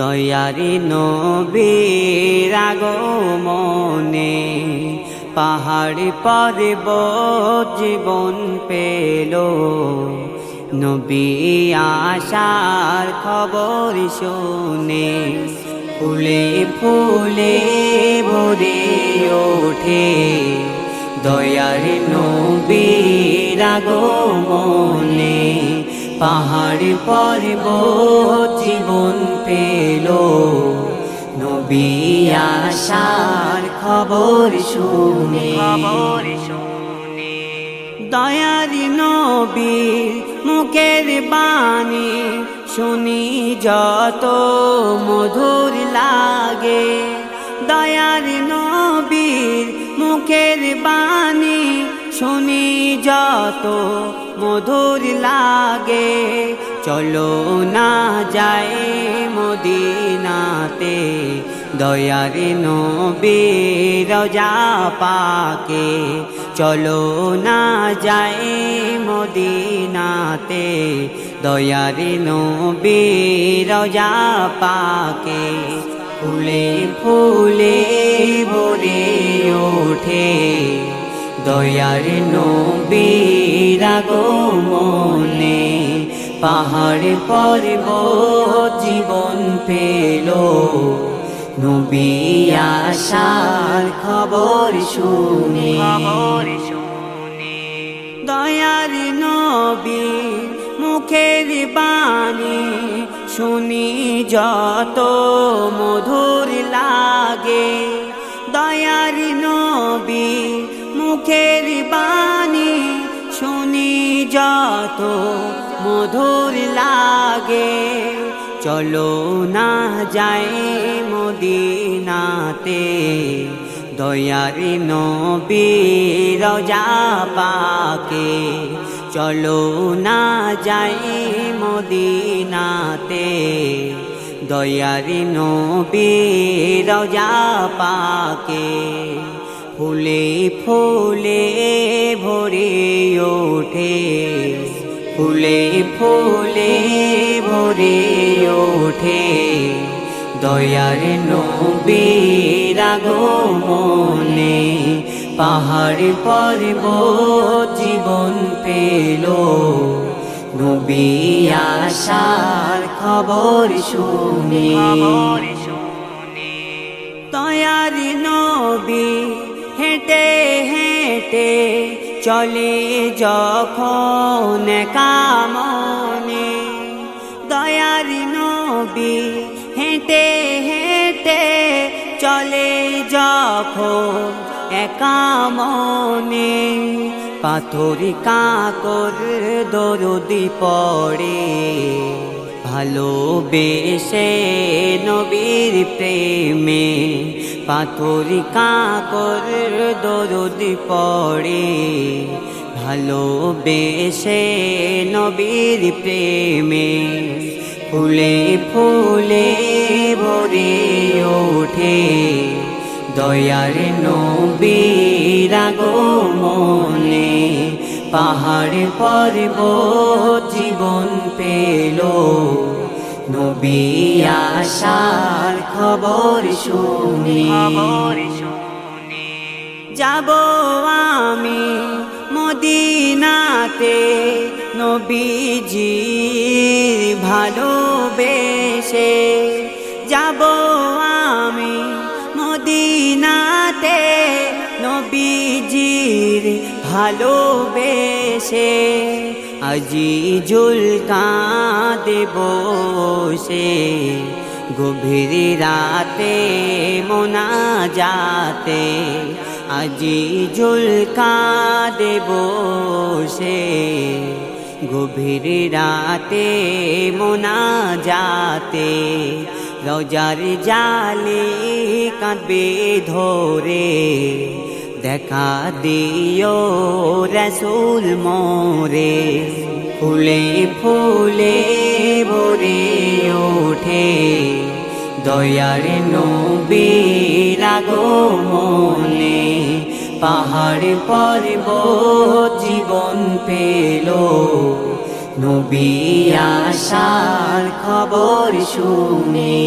দয়ারি নবীর আগমনে পাহাড় পর্বত জীবন পেল। নবী আশার খবর শুনে ফুলে ফুলে ভরে ওঠে। দয়ার নবীর আগমনে পাহাড় পর্বত জীবন পেল। নবী আশার খবর শুনে। খবর শুনে। দয়ার নবীর মুখের বাণী শুনি যত মধুর লাগে। দয়ার নবীর মুখের বাণী শুনি যত মধুর লাগে। চলো না যায় মদিনাতে, দয়ার নবীর পাকে। চলো না যায় মদিনাতে, দয়ার নবীর পাকে। ফুলে ফুলে ভরে ওঠে, দয়ার নবীর আগমনে। পাহাড় পর্বত জীবন পেল। নবী আশার খবর শুনে। খবর শুনে। দয়ার নবী মুখের বাণী শুনি যত মধুর লাগে। দয়ার নবী মুখের বাণী শুনি যত মধুর লাগে। চলো না যায় মদিনাতে। দয়ার নবীর রজা পাকে। চলো না যাই মদিনাতে। দয়ার নবীর রজা পাকে। ফুলে ফুলে ভরে ওঠে। ফুলে ফুলে ভরে ওঠে। দয়ার নবীর আগমনে পাহাড় পর্বত জীবন পেল। নবী আশার খবর শুনে। খবর শুনে। দয়ার নবী হেঁটে হেঁটে চলে যখন কামনে দয়ার নবী হেঁটে হেঁটে চলে যখন একামনে পাথরি কাকর দরদি পড়ে ভালোবেসে নবীর প্রেমে পাথরি কাকর দরদি পড়ে। ভালোবেসে নবীর প্রেমে ফুলে ফুলে ভরে ওঠে। দয়ার নবীর আগমনে পাহাড় পর্বত জীবন পেল। নবী আশার খবর শুনে। যাব আমি মদিনাতে নবীজি ভালোবেসে। যাব আমি মদিনাতে নবীজির ভালোবেসে। আজি জুল দেব সে। গভীর রাতে মোনা যাতে আজি জুল দেব সে। গভীর রাতে মোনা যাতে রজার জালে কাঁদবে ধরে। দেখা দিও রসুল মোরে। ফুলে ফুলে ওঠে। দয়ার নবীর আগমনে পাহাড় পর্ব জীবন পেল। নবী আশার খবর শুনে